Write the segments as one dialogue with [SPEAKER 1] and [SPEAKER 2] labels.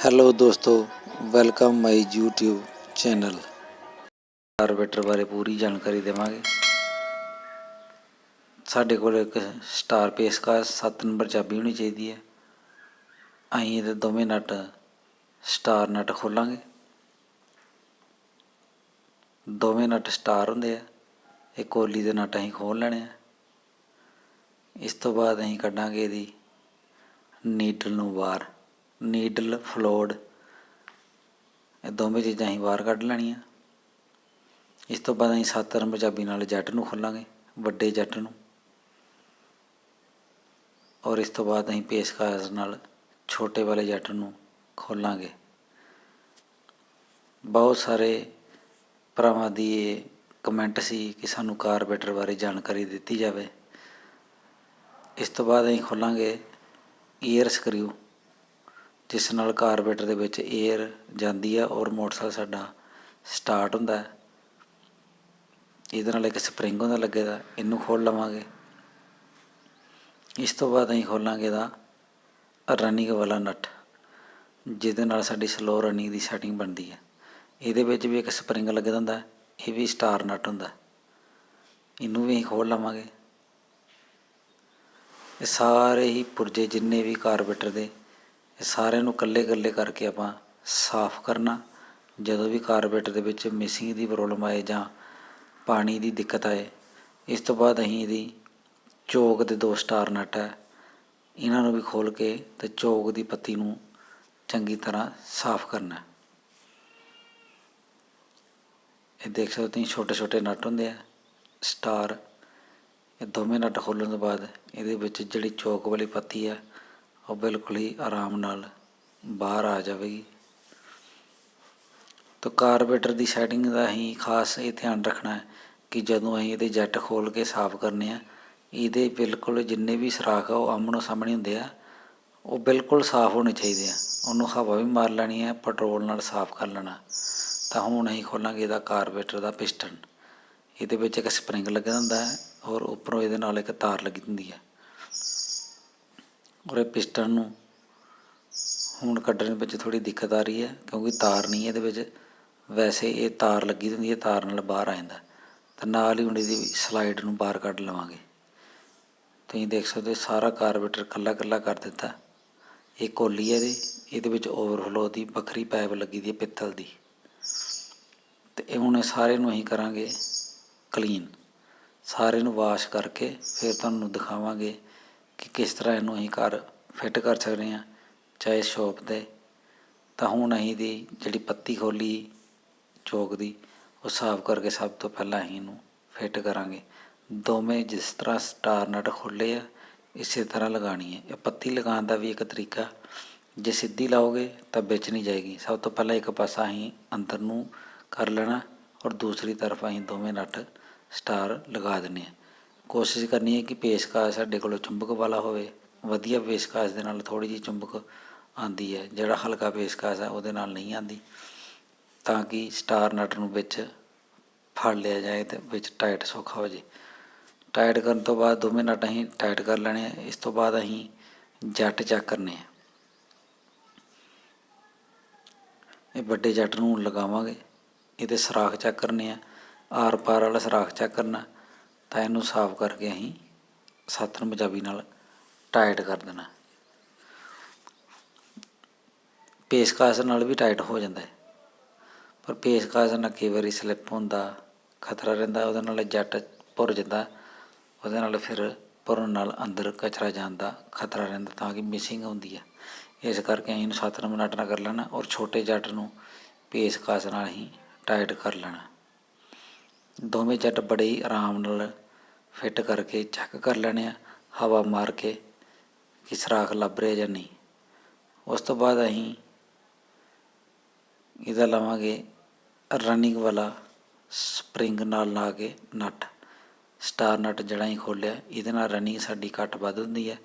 [SPEAKER 1] Hello ਦੋਸਤੋ welcome my YouTube channel carburettor ਬਾਰੇ ਪੂਰੀ ਜਾਣਕਾਰੀ ਦੇਵਾਂਗੇ ਸਾਡੇ ਕੋਲ ਇੱਕ ਸਟਾਰ ਪੇਸਕਾਸ 7 ਨੰਬਰ ਚਾਬੀ ਹੋਣੀ ਚਾਹੀਦੀ ਹੈ ਅਸੀਂ ਇਹਦੇ ਦੋਵੇਂ ਨਟ ਸਟਾਰ ਨਟ ਖੋਲਾਂਗੇ ਦੋਵੇਂ ਨਟ ਸਟਾਰ ਹੁੰਦੇ ਆ ਇਹ ਕੋਲੀ ਦੇ ਨਟ ਅਸੀਂ ਖੋਲ ਲੈਣੇ ਆ ਇਸ ਤੋਂ ਬਾਅਦ ਅਸੀਂ ਕੱਢਾਂਗੇ ਇਹਦੀ ਨੀਡਲ ਨੂੰ ਬਾਹਰ ਨੀਡਲ ਫਲੋਡ ਇਹ ਦੋਵੇਂ ਚੀਜ਼ਾਂ ਅਸੀਂ ਬਾਹਰ ਕੱਢ ਲੈਣੀਆਂ। ਇਸ ਤੋਂ ਬਾਅਦ ਅਸੀਂ ਸੱਤ ਨੰਬਰ ਚਾਬੀ ਨਾਲ ਜੱਟ ਨੂੰ ਖੋਲਾਂਗੇ, ਵੱਡੇ ਜੱਟ ਨੂੰ। ਔਰ ਇਸ ਤੋਂ ਬਾਅਦ ਅਸੀਂ ਪੇਸ਼ਕਾਸ਼ ਨਾਲ ਛੋਟੇ ਵਾਲੇ ਜੱਟ ਨੂੰ ਖੋਲਾਂਗੇ। ਬਹੁਤ ਸਾਰੇ ਭਰਾਵਾਂ ਦੀ ਇਹ ਕਮੈਂਟ ਸੀ ਕਿ ਸਾਨੂੰ ਕਾਰਬੇਟਰ ਬਾਰੇ ਜਾਣਕਾਰੀ ਦਿੱਤੀ ਜਾਵੇ। ਇਸ ਤੋਂ ਬਾਅਦ ਅਸੀਂ ਖੋਲਾਂਗੇ ਈਅਰ ਸਕਰੂ। ਜਿਸ ਨਾਲ ਕਾਰਬੇਟਰ ਦੇ ਵਿੱਚ ਏਅਰ ਜਾਂਦੀ ਆ ਔਰ ਮੋਟਰਸਾਈਕਲ ਸਾਡਾ ਸਟਾਰਟ ਹੁੰਦਾ ਇਹਦੇ ਨਾਲ ਇੱਕ ਸਪਰਿੰਗ ਹੁੰਦਾ ਲੱਗੇਦਾ ਇਹਨੂੰ ਖੋਲ ਲਵਾਂਗੇ। ਇਸ ਤੋਂ ਬਾਅਦ ਅਸੀਂ ਖੋਲਾਂਗੇ ਇਹਦਾ ਰਨਿੰਗ ਵਾਲਾ ਨਟ ਜਿਹਦੇ ਨਾਲ ਸਾਡੀ ਸਲੋ ਰਨਿੰਗ ਦੀ ਸੈਟਿੰਗ ਬਣਦੀ ਹੈ। ਇਹਦੇ ਵਿੱਚ ਵੀ ਇੱਕ ਸਪਰਿੰਗ ਲੱਗਦਾ ਹੁੰਦਾ ਇਹ ਵੀ ਸਟਾਰ ਨਟ ਹੁੰਦਾ ਇਹਨੂੰ ਵੀ ਅਸੀਂ ਖੋਲ ਲਵਾਂਗੇ। ਇਹ ਸਾਰੇ ਹੀ ਪੁਰਜੇ ਜਿੰਨੇ ਵੀ ਕਾਰਬੇਟਰ ਦੇ ਇਹ ਸਾਰਿਆਂ ਨੂੰ ਇਕੱਲੇ ਇਕੱਲੇ ਕਰਕੇ ਆਪਾਂ ਸਾਫ਼ ਕਰਨਾ, ਜਦੋਂ ਵੀ ਕਾਰਪੇਟ ਦੇ ਵਿੱਚ ਮਿਸਿੰਗ ਦੀ ਪ੍ਰੋਬਲਮ ਆਏ ਜਾਂ ਪਾਣੀ ਦੀ ਦਿੱਕਤ ਆਏ, ਇਸ ਤੋਂ ਬਾਅਦ ਅਸੀਂ ਇਹਦੀ ਚੋਕ ਦੇ ਦੋ ਸਟਾਰ ਨਟ ਹੈ, ਇਹਨਾਂ ਨੂੰ ਵੀ ਖੋਲ ਕੇ ਤੇ ਚੋਕ ਦੀ ਪੱਤੀ ਨੂੰ ਚੰਗੀ ਤਰ੍ਹਾਂ ਸਾਫ਼ ਕਰਨਾ ਇਹ ਦੇਖ ਸਕਦੇ ਹੋ ਛੋਟੇ ਛੋਟੇ ਨਟ ਹੁੰਦੇ ਆ ਸਟਾਰ ਇਹ ਦੋਵੇਂ ਨਟ ਖੋਲ੍ਹਣ ਤੋਂ ਬਾਅਦ ਇਹਦੇ ਵਿੱਚ ਜਿਹੜੀ ਚੋਕ ਵਾਲੀ ਪੱਤੀ ਹੈ ਉਹ ਬਿਲਕੁਲ ਹੀ ਆਰਾਮ ਨਾਲ ਬਾਹਰ ਆ ਜਾਵੇਗੀ। ਤਾਂ ਕਾਰਬੇਟਰ ਦੀ ਸੈਟਿੰਗ ਦਾ ਹੀ ਖਾਸ ਇਹ ਧਿਆਨ ਰੱਖਣਾ ਹੈ ਕਿ ਜਦੋਂ ਅਸੀਂ ਇਹਦੇ ਜੈਟ ਖੋਲ ਕੇ ਸਾਫ਼ ਕਰਨੇ ਆ, ਇਹਦੇ ਬਿਲਕੁਲ ਜਿੰਨੇ ਵੀ ਸੁਰਾਖ ਆ, ਉਹ ਆਮਣੋ ਸਾਹਮਣੇ ਹੁੰਦੇ ਆ, ਉਹ ਬਿਲਕੁਲ ਸਾਫ਼ ਹੋਣੇ ਚਾਹੀਦੇ ਆ। ਉਹਨੂੰ ਹਵਾ ਵੀ ਮਾਰ ਲੈਣੀ ਹੈ ਪੈਟਰੋਲ ਨਾਲ ਸਾਫ਼ ਕਰ ਲੈਣਾ। ਤਾਂ ਹੁਣ ਅਸੀਂ ਖੋਲਾਂਗੇ ਇਹਦਾ ਕਾਰਬੇਟਰ ਦਾ ਪਿਸਟਨ ਇਹਦੇ ਵਿੱਚ ਇੱਕ ਸਪਰਿੰਗ ਲੱਗਿਆ ਹੁੰਦਾ ਹੈ ਔਰ ਉੱਪਰੋਂ ਇਹਦੇ ਨਾਲ ਇੱਕ ਤਾਰ ਲੱਗੀ ਹੁੰਦੀ ਹੈ ਔਰ ਇਹ ਪਿਸਟਨ ਨੂੰ ਹੁਣ ਕੱਢਣ ਵਿੱਚ ਥੋੜੀ ਦਿੱਕਤ ਆ ਰਹੀ ਹੈ, ਕਿਉਂਕਿ ਤਾਰ ਨਹੀਂ ਇਹਦੇ ਵਿੱਚ। ਵੈਸੇ ਇਹ ਤਾਰ ਲੱਗੀ ਹੁੰਦੀ ਹੈ, ਤਾਰ ਨਾਲ ਬਾਹਰ ਆ ਜਾਂਦਾ। ਤਾਂ ਨਾਲ ਹੀ ਹੁਣ ਇਹਦੀ ਸਲਾਈਡ ਨੂੰ ਬਾਹਰ ਕੱਢ ਲਵਾਂਗੇ। ਤੁਸੀਂ ਦੇਖ ਸਕਦੇ ਹੋ, ਸਾਰਾ ਕਾਰਬੇਟਰ ਕੱਲਾ ਕੱਲਾ ਕਰ ਦਿੱਤਾ। ਇਹ ਕੋਲੀ ਹੈ ਇਹਦੇ ਇਹਦੇ ਵਿੱਚ ਓਵਰਫਲੋ ਦੀ, ਵੱਖਰੀ ਪਾਈਪ ਲੱਗੀ ਦੀ ਹੈ ਪਿੱਤਲ ਦੀ। ਤੇ ਇਹ ਹੁਣ ਸਾਰੇ ਨੂੰ ਅਸੀਂ ਕਰਾਂਗੇ ਕਲੀਨ ਸਾਰੇ ਨੂੰ ਵਾਸ਼ ਕਰਕੇ ਫਿਰ ਤੁਹਾਨੂੰ ਦਿਖਾਵਾਂਗੇ ਕਿ ਕਿਸ ਤਰ੍ਹਾਂ ਇਹਨੂੰ ਅਸੀਂ ਘਰ ਫਿੱਟ ਕਰ ਸਕਦੇ ਹਾਂ, ਚਾਹੇ ਸ਼ੋਪ 'ਤੇ, ਤਾਂ ਹੁਣ ਅਸੀਂ ਦੀ ਜਿਹੜੀ ਪੱਤੀ ਖੋਲੀ, ਚੋਕ ਦੀ, ਉਹ ਸਾਫ਼ ਕਰਕੇ ਸਭ ਤੋਂ ਪਹਿਲਾਂ ਅਸੀਂ ਇਹਨੂੰ ਫਿੱਟ ਕਰਾਂਗੇ। ਦੋਵੇਂ ਜਿਸ ਤਰ੍ਹਾਂ ਸਟਾਰ ਨਟ ਖੋਲ੍ਹੇ ਆ, ਇਸੇ ਤਰ੍ਹਾਂ ਲਗਾਉਣੀ ਹੈ। ਇਹ ਪੱਤੀ ਲਗਾਉਣ ਦਾ ਵੀ ਇੱਕ ਤਰੀਕਾ, ਜੇ ਸਿੱਧੀ ਲਾਓਗੇ ਤਾਂ ਵਿੱਚ ਨਹੀਂ ਜਾਏਗੀ। ਸਭ ਤੋਂ ਪਹਿਲਾਂ ਇੱਕ ਪਾਸਾ ਅਸੀਂ ਅੰਦਰ ਨੂੰ ਕਰ ਲੈਣਾ ਔਰ ਦੂਸਰੀ ਤਰਫ ਅਸੀਂ ਦੋਵੇਂ ਨਟ ਸਟਾਰ ਲਗਾ ਦਿੰਦੇ ਆ ਕੋਸ਼ਿਸ਼ ਕਰਨੀ ਹੈ ਕਿ ਪੇਸ਼ਕਾਸ਼ ਸਾਡੇ ਕੋਲ ਚੁੰਬਕ ਵਾਲਾ ਹੋਵੇ, ਵਧੀਆ ਪੇਸ਼ਕਾਸ਼ ਦੇ ਨਾਲ ਥੋੜ੍ਹੀ ਜਿਹੀ ਚੁੰਬਕ ਆਉਂਦੀ ਹੈ, ਜਿਹੜਾ ਹਲਕਾ ਪੇਸ਼ਕਾਸ਼ ਹੈ ਉਹਦੇ ਨਾਲ ਨਹੀਂ ਆਉਂਦੀ, ਤਾਂ ਕਿ ਸਟਾਰ ਨਟ ਨੂੰ ਵਿੱਚ ਫੜ ਲਿਆ ਜਾਏ ਤੇ ਵਿੱਚ ਟਾਈਟ ਸੌਖਾ ਹੋ ਜੇ। ਟਾਈਟ ਕਰਨ ਤੋਂ ਬਾਅਦ ਦੋਵੇਂ ਨਟ ਅਸੀਂ ਟਾਈਟ ਕਰ ਲੈਣੇ ਆ, ਇਸ ਤੋਂ ਬਾਅਦ ਅਸੀਂ ਜੱਟ ਚੈੱਕ ਕਰਨੇ ਆ। ਇਹ ਵੱਡੇ ਜੱਟ ਨੂੰ ਲਗਾਵਾਂਗੇ, ਇਹਦੇ ਸਰਾਖ ਚੈੱਕ ਕਰਨੇ ਆ, ਆਰ ਪਾਰ ਵਾਲਾ ਸਰਾਖ ਚੈੱਕ ਕਰਨਾ ਤਾਂ ਇਹਨੂੰ ਸਾਫ਼ ਕਰਕੇ ਅਸੀਂ ਸੱਤ ਨੰਬਰ ਚਾਬੀ ਨਾਲ ਟਾਈਟ ਕਰ ਦੇਣਾ। ਪੇਸਕਾਸ ਨਾਲ ਵੀ ਟਾਈਟ ਹੋ ਜਾਂਦਾ ਹੈ। ਪਰ ਪੇਸਕਾਸ ਨਾਲ ਕਈ ਵਾਰੀ ਸਲਿੱਪ ਹੁੰਦਾ, ਖਤਰਾ ਰਹਿੰਦਾ, ਉਹਦੇ ਨਾਲ ਜੱਟ ਭੁਰ ਜਾਂਦਾ, ਉਹਦੇ ਨਾਲ ਫਿਰ ਭੁਰਨ ਨਾਲ ਅੰਦਰ ਕਚਰਾ ਜਾਣ ਦਾ ਖਤਰਾ ਰਹਿੰਦਾ ਤਾਂ ਕਿ ਮਿਸਿੰਗ ਹੁੰਦੀ ਆ। ਇਸ ਕਰਕੇ ਅਸੀਂ ਇਹਨੂੰ ਸੱਤ ਨੰਬਰ ਨਟ ਕਰ ਲੈਣਾ ਔਰ ਛੋਟੇ ਜੱਟ ਨੂੰ ਪੇਸਕਾਸ ਨਾਲ ਹੀ ਟਾਈਟ ਕਰ ਲੈਣਾ। ਦੋਵੇਂ ਜੱਟ ਬੜੇ ਹੀ ਆਰਾਮ ਨਾਲ ਫਿੱਟ ਕਰਕੇ ਚੈੱਕ ਕਰ ਲੈਣੇ ਆ, ਹਵਾ ਮਾਰ ਕੇ ਕਿ ਸਰਾਖ ਲੱਭ ਰਿਹਾ ਜਾਂ ਨਹੀਂ। ਉਸ ਤੋਂ ਬਾਅਦ ਅਸੀਂ ਇਹਦਾ ਲਵਾਂਗੇ ਰਨਿੰਗ ਵਾਲਾ ਸਪਰਿੰਗ ਨਾਲ ਲਾ ਕੇ ਨਟ ਸਟਾਰ ਨਟ ਜਿਹੜਾ ਹੀ ਖੋਲਿਆ, ਇਹਦੇ ਨਾਲ ਰਨਿੰਗ ਸਾਡੀ ਘੱਟ ਵੱਧ ਹੁੰਦੀ ਹੈ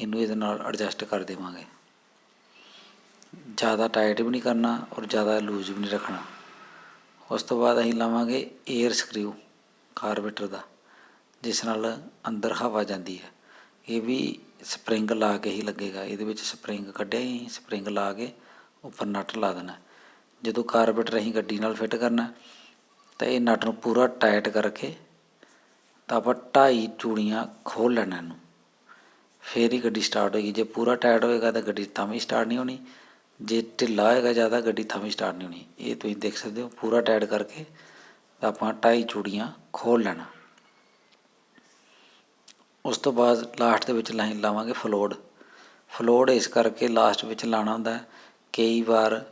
[SPEAKER 1] ਇਹਨੂੰ ਇਹਦੇ ਨਾਲ ਐਡਜਸਟ ਕਰ ਦੇਵਾਂਗੇ। ਜ਼ਿਆਦਾ ਟਾਈਟ ਵੀ ਨਹੀਂ ਕਰਨਾ ਔਰ ਜ਼ਿਆਦਾ ਲੂਜ਼ ਵੀ ਨਹੀਂ ਰੱਖਣਾ। ਉਸ ਤੋਂ ਬਾਅਦ ਅਸੀਂ ਲਾਵਾਂਗੇ 에ਅਰ ਸਕਰੂ ਕਾਰਬੇਟਰ ਦਾ, ਜਿਸ ਨਾਲ ਅੰਦਰ ਹਵਾ ਜਾਂਦੀ ਹੈ। ਇਹ ਵੀ ਸਪਰਿੰਗ ਲਾ ਕੇ ਹੀ ਲੱਗੇਗਾ। ਇਹਦੇ ਵਿੱਚ ਸਪਰਿੰਗ ਕੱਢਿਆ ਹੀ ਸਪਰਿੰਗ ਲਾ ਕੇ ਉੱਪਰ ਨਟ ਲਾ ਦੇਣਾ। ਜਦੋਂ ਕਾਰਬੇਟਰ ਅਸੀਂ ਗੱਡੀ ਨਾਲ ਫਿੱਟ ਕਰਨਾ, ਤਾਂ ਇਹ ਨਟ ਨੂੰ ਪੂਰਾ ਟਾਈਟ ਕਰਕੇ ਤਾਂ ਆਪਾਂ ਢਾਈ ਚੂੜੀਆਂ ਖੋਲ ਲੈਣਾ ਇਹਨੂੰ। ਫੇਰ ਹੀ ਗੱਡੀ ਸਟਾਰਟ ਹੋਏਗੀ। ਜੇ ਪੂਰਾ ਟਾਈਟ ਹੋਏਗਾ ਤਾਂ ਗੱਡੀ ਤਾਂ ਵੀ ਸਟਾਰਟ ਨਹੀਂ ਹੋਣੀ। ਜੇ ਢਿੱਲਾ ਹੋਏਗਾ ਜ਼ਿਆਦਾ, ਗੱਡੀ ਤਾਂ ਵੀ ਸਟਾਰਟ ਨਹੀਂ ਹੋਣੀ। ਇਹ ਤੁਸੀਂ ਦੇਖ ਸਕਦੇ ਹੋ, ਪੂਰਾ ਟਾਈਟ ਕਰਕੇ ਆਪਾਂ ਢਾਈ ਚੂੜੀਆਂ ਖੋਲ ਲੈਣਾ। ਉਸ ਤੋਂ ਬਾਅਦ ਲਾਸਟ ਦੇ ਵਿੱਚ ਲਾਈਨ ਲਾਵਾਂਗੇ ਫਲੋਡ ਫਲੋਡ ਇਸ ਕਰਕੇ ਲਾਸਟ ਵਿੱਚ ਲਾਣਾ ਹੁੰਦਾ ਹੈ, ਕਈ ਵਾਰ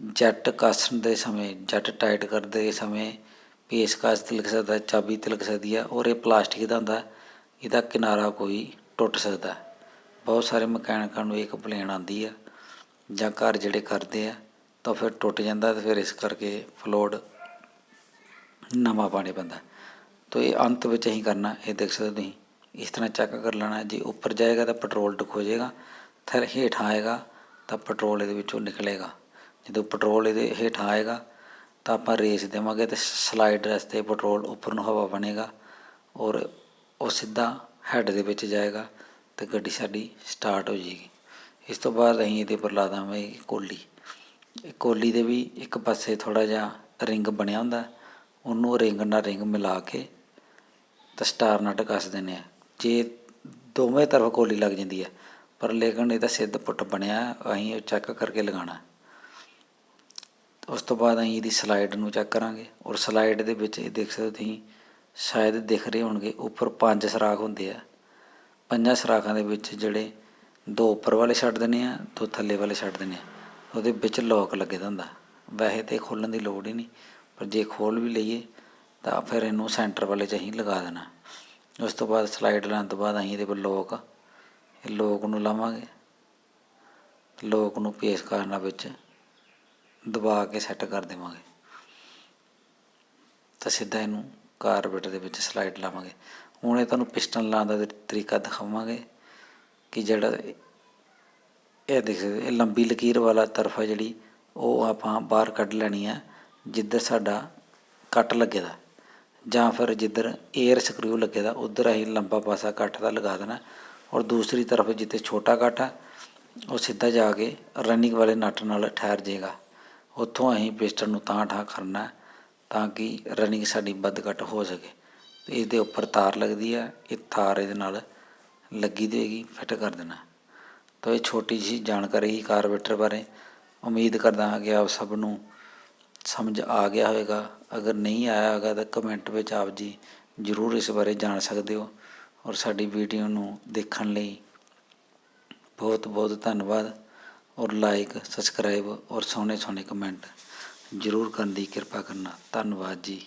[SPEAKER 1] ਜੱਟ ਕੱਸਣ ਦੇ ਸਮੇਂ ਜੱਟ ਟਾਈਟ ਕਰਦੇ ਸਮੇਂ ਪੇਚਕਸ ਤਿਲਕ ਸਕਦਾ, ਚਾਬੀ ਤਿਲਕ ਸਕਦੀ ਹੈ ਔਰ ਇਹ ਪਲਾਸਟਿਕ ਦਾ ਹੁੰਦਾ ਇਹਦਾ ਕਿਨਾਰਾ ਕੋਈ ਟੁੱਟ ਸਕਦਾ ਬਹੁਤ ਸਾਰੇ ਮਕੈਨਿਕਾਂ ਨੂੰ ਇਹ ਕੰਪਲੇਨ ਆਉਂਦੀ ਹੈ ਜਾਂ ਘਰ ਜਿਹੜੇ ਕਰਦੇ ਆ, ਤਾਂ ਫਿਰ ਟੁੱਟ ਜਾਂਦਾ ਅਤੇ ਫਿਰ ਇਸ ਕਰਕੇ ਫਲੋਡ ਨਵਾਂ ਪਾਣੀ ਪੈਂਦਾ। ਤਾਂ ਇਹ ਅੰਤ ਵਿੱਚ ਅਸੀਂ ਕਰਨਾ, ਇਹ ਦੇਖ ਸਕਦੇ ਹੋ ਤੁਸੀਂ, ਇਸ ਤਰ੍ਹਾਂ ਚੈੱਕ ਕਰ ਲੈਣਾ, ਜੇ ਉੱਪਰ ਜਾਏਗਾ ਤਾਂ ਪੈਟਰੋਲ ਡੁੱਕੋ ਜਾਏਗਾ, ਫਿਰ ਹੇਠਾਂ ਆਏਗਾ ਤਾਂ ਪੈਟਰੋਲ ਇਹਦੇ ਵਿੱਚੋਂ ਨਿਕਲੇਗਾ। ਜਦੋਂ ਪੈਟਰੋਲ ਇਹਦੇ ਹੇਠਾਂ ਆਏਗਾ, ਤਾਂ ਆਪਾਂ ਰੇਸ ਦੇਵਾਂਗੇ ਤੇ ਸਲਾਈਡ ਰਸਤੇ ਪੈਟਰੋਲ ਉੱਪਰ ਨੂੰ ਹਵਾ ਬਣੇਗਾ ਔਰ ਉਹ ਸਿੱਧਾ ਹੈਡ ਦੇ ਵਿੱਚ ਜਾਏਗਾ ਤੇ ਗੱਡੀ ਸਾਡੀ ਸਟਾਰਟ ਹੋ ਜਾਏਗੀ। ਇਸ ਤੋਂ ਬਾਅਦ ਅਸੀਂ ਇਹਦੇ ਪਰ ਲਾ ਦਾਂਗੇ ਕੋਲੀ। ਇਹ ਕੋਲੀ ਦੇ ਵੀ ਇੱਕ ਪਾਸੇ ਥੋੜਾ ਜਿਹਾ ਰਿੰਗ ਬਣਿਆ ਹੁੰਦਾ। ਉਹਨੂੰ ਰਿੰਗ ਨਾਲ ਰਿੰਗ ਮਿਲਾ ਕੇ ਤਾਂ ਸਟਾਰ ਨਟ ਕੱਸ ਦਿੰਦੇ ਆ ਜੇ ਦੋਵੇਂ ਤਰਫ ਕੋਲੀ ਲੱਗ ਜਾਂਦੀ ਹੈ ਪਰ ਲੇਕਿਨ ਇਹਦਾ ਸਿੱਧ ਪੁੱਟ ਬਣਿਆ, ਅਸੀਂ ਉਹ ਚੈੱਕ ਕਰਕੇ ਲਗਾਉਣਾ। ਉਸ ਤੋਂ ਬਾਅਦ ਅਸੀਂ ਇਹਦੀ ਸਲਾਈਡ ਨੂੰ ਚੈੱਕ ਕਰਾਂਗੇ। ਔਰ ਸਲਾਈਡ ਦੇ ਵਿੱਚ ਇਹ ਦੇਖ ਸਕਦੇ ਹੋ ਤੁਸੀਂ, ਸ਼ਾਇਦ ਦਿਖ ਰਹੇ ਹੋਣਗੇ, ਉੱਪਰ ਪੰਜ ਸਰਾਖ ਹੁੰਦੇ ਆ। ਪੰਜਾਂ ਸਰਾਖਾਂ ਦੇ ਵਿੱਚ ਜਿਹੜੇ ਦੋ ਉੱਪਰ ਵਾਲੇ ਛੱਡ ਦਿੰਦੇ ਆ, ਦੋ ਥੱਲੇ ਵਾਲੇ ਛੱਡ ਦਿੰਦੇ ਆ। ਉਹਦੇ ਵਿੱਚ ਲੋਕ ਲੱਗੇ ਦਾ ਹੁੰਦਾ। ਵੈਸੇ ਤੇ ਖੋਲਣ ਦੀ ਲੋੜ ਹੀ ਨਹੀਂ, ਪਰ ਜੇ ਖੋਲ ਵੀ ਲਈਏ, ਤਾਂ ਫਿਰ ਇਹਨੂੰ ਸੈਂਟਰ ਵਾਲੇ 'ਚ ਅਸੀਂ ਲਗਾ ਦੇਣਾ। ਉਸ ਤੋਂ ਬਾਅਦ ਸਲਾਈਡ ਲਾਉਣ ਤੋਂ ਬਾਅਦ ਅਸੀਂ ਇਹਦੇ ਪਰ ਲੋਕ ਇਹ ਲੋਕ ਨੂੰ ਲਾਵਾਂਗੇ। ਲੋਕ ਨੂੰ ਪੇਸ ਕਰਨਾ ਵਿੱਚ ਦਬਾ ਕੇ ਸੈੱਟ ਕਰ ਦੇਵਾਂਗੇ। ਤਾਂ ਸਿੱਧਾ ਇਹਨੂੰ ਕਾਰਬੇਟਰ ਦੇ ਵਿੱਚ ਸਲਾਈਡ ਲਾਵਾਂਗੇ। ਹੁਣ ਇਹ ਤੁਹਾਨੂੰ ਪਿਸਟਨ ਲਾਉਣ ਦਾ ਤਰੀਕਾ ਦਿਖਾਵਾਂਗੇ। ਕਿ ਜਿਹੜਾ ਇਹ ਦੇਖ ਸਕਦੇ ਇਹ ਲੰਬੀ ਲਕੀਰ ਵਾਲਾ ਤਰਫ ਹੈ ਜਿਹੜੀ, ਉਹ ਆਪਾਂ ਬਾਹਰ ਕੱਢ ਲੈਣੀ ਹੈ, ਜਿੱਧਰ ਸਾਡਾ ਕੱਟ ਲੱਗੇਦਾ। ਜਾਂ ਫਿਰ ਜਿੱਧਰ 에ਅਰ ਸਕਰੂ ਲੱਗੇਦਾ, ਉਧਰ ਅਸੀਂ ਲੰਬਾ ਪਾਸਾ ਕੱਟ ਦਾ ਲਗਾ ਦੇਣਾ। ਔਰ ਦੂਸਰੀ ਤਰਫ ਜਿੱਥੇ ਛੋਟਾ ਕੱਟ ਹੈ ਉਹ ਸਿੱਧਾ ਜਾ ਕੇ ਰਨਿੰਗ ਵਾਲੇ ਨਟ ਨਾਲ ਠਹਿਰ ਜਾਏਗਾ। ਉੱਥੋਂ ਅਸੀਂ ਪਿਸਟਨ ਨੂੰ ਤਾਂ ਠਾ ਕਰਨਾ ਤਾਂ ਕਿ ਰਨਿੰਗ ਸਾਡੀ ਵੱਧ ਘੱਟ ਹੋ ਸਕੇ। ਇਸ ਦੇ ਉੱਪਰ ਤਾਰ ਲੱਗਦੀ ਹੈ, ਇਹ ਤਾਰ ਇਹਦੇ ਨਾਲ ਲੱਗੀ ਦੀ ਹੋਏਗੀ ਫਿੱਟ ਕਰ ਦੇਣਾ। ਤਾਂ ਇਹ ਛੋਟੀ ਜਿਹੀ ਜਾਣਕਾਰੀ ਹੀ ਕਾਰਬੇਟਰ ਬਾਰੇ। ਉਮੀਦ ਕਰਦਾ ਹਾਂ ਕਿ ਆਪ ਸਭ ਨੂੰ ਸਮਝ ਆ ਗਿਆ ਹੋਵੇਗਾ। ਅਗਰ ਨਹੀਂ ਆਇਆ ਹੋਵੇਗਾ ਤਾਂ ਕਮੈਂਟ ਵਿੱਚ ਆਪ ਜੀ ਜ਼ਰੂਰ ਇਸ ਬਾਰੇ ਜਾਣ ਸਕਦੇ ਹੋ। ਔਰ ਸਾਡੀ ਵੀਡੀਓ ਨੂੰ ਦੇਖਣ ਲਈ ਬਹੁਤ ਬਹੁਤ ਧੰਨਵਾਦ। ਔਰ ਲਾਈਕ ਸਬਸਕ੍ਰਾਈਬ ਔਰ ਸੋਹਣੇ ਸੋਹਣੇ ਕਮੈਂਟ ਜ਼ਰੂਰ ਕਰਨ ਦੀ ਕਿਰਪਾ ਕਰਨਾ। ਧੰਨਵਾਦ ਜੀ।